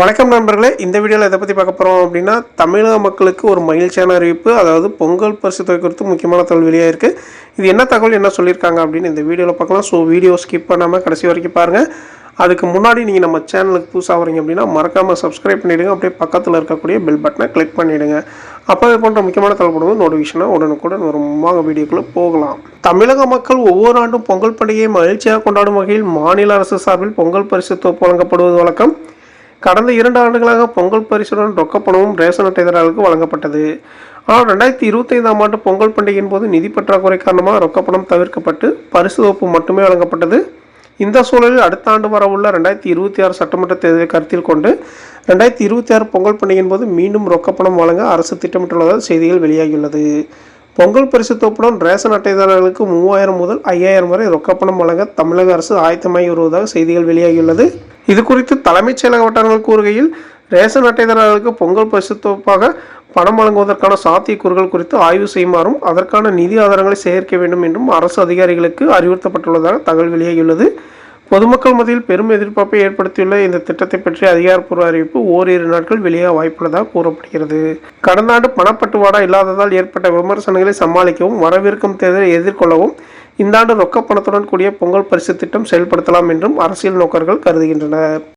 வணக்கம் நண்பர்களே இந்த வீடியோவில் எதை பற்றி பார்க்க போகிறோம் அப்படின்னா தமிழக மக்களுக்கு ஒரு மகிழ்ச்சியான அறிவிப்பு அதாவது பொங்கல் பரிசு தொகை குறித்து முக்கியமான தகவல் வெளியாக இருக்குது இது என்ன தகவல் என்ன சொல்லியிருக்காங்க அப்படின்னு இந்த வீடியோவில் பார்க்கலாம். ஸோ வீடியோ ஸ்கிப் பண்ணாமல் கடைசி வரைக்கும் பாருங்கள் அதுக்கு முன்னாடி நீங்கள் நம்ம சேனலுக்கு புதுசாக வரீங்க அப்படின்னா மறக்காமல் சப்ஸ்கிரைப் பண்ணிவிடுங்க அப்படியே பக்கத்தில் இருக்கக்கூடிய பெல் பட்டனை கிளிக் பண்ணிவிடுங்க அப்போ இது போன்ற முக்கியமான தகவல் போடும்போது நோட்டிஃபிகேஷனாக உடனுக்குடன் ஒரு வாங்க வீடியோக்குள்ளே போகலாம். தமிழக மக்கள் ஒவ்வொரு ஆண்டும் பொங்கல் பண்டிகையை மகிழ்ச்சியாக கொண்டாடும் வகையில் மாநில அரசு சார்பில் பொங்கல் பரிசு தொகுப்பு வழங்கப்படுவது வழக்கம். கடந்த இரண்டு ஆண்டுகளாக பொங்கல் பரிசுடன் ரொக்கப்பணமும் ரேஷன் அட்டைதாரர்களுக்கு வழங்கப்பட்டது. ஆனால் ரெண்டாயிரத்தி இருபத்தைந்தாம் ஆண்டு பொங்கல் பண்டிகையின் போது நிதி பற்றாக்குறை காரணமாக ரொக்கப்பணம் தவிர்க்கப்பட்டு பரிசு தொகுப்பு மட்டுமே வழங்கப்பட்டது. இந்த சூழலில் அடுத்த ஆண்டு வரவுள்ள ரெண்டாயிரத்தி இருபத்தி ஆறு சட்டமன்ற தேர்தலை கருத்தில் கொண்டு ரெண்டாயிரத்தி இருபத்தி ஆறு பொங்கல் பண்டிகையின் போது மீண்டும் ரொக்கப்பணம் வழங்க அரசு திட்டமிட்டுள்ளதாக செய்திகள் வெளியாகியுள்ளது. பொங்கல் பரிசு தொப்புடன் ரேஷன் அட்டைதாரர்களுக்கு மூவாயிரம் முதல் ஐயாயிரம் வரை ரொக்கப்பணம் வழங்க தமிழக அரசு ஆயத்தமாகி வருவதாக செய்திகள் வெளியாகியுள்ளது. இது குறித்து தலைமைச் செயலக வட்டாரங்கள் கூறுகையில் ரேஷன் அட்டைதாரர்களுக்கு பொங்கல் பரிசு தொகுப்பாக பணம் வழங்குவதற்கான சாத்தியக்கூறுகள் குறித்து ஆய்வு செய்யுமாறும் அதற்கான நிதி ஆதாரங்களை சேகரிக்க வேண்டும் என்றும் அரசு அதிகாரிகளுக்கு அறிவுறுத்தப்பட்டுள்ளதாக தகவல் வெளியாகியுள்ளது. பொதுமக்கள் மத்தியில் பெரும் எதிர்பார்ப்பை ஏற்படுத்தியுள்ள இந்த திட்டத்தை பற்றிய அதிகாரப்பூர்வ அறிவிப்பு ஓரிரு நாட்கள் வெளியாக வாய்ப்புள்ளதாக கூறப்படுகிறது. கடந்த ஆண்டு பணப்பட்டுவாடா இல்லாததால் ஏற்பட்ட விமர்சனங்களை சமாளிக்கவும் வரவிருக்கும் தேர்தலை எதிர்கொள்ளவும் இந்த ஆண்டு ரொக்க பணத்துடன் கூடிய பொங்கல் பரிசு திட்டம் செயல்படுத்தலாம் என்றும் அரசியல் நோக்கர்கள் கருதுகின்றனர்.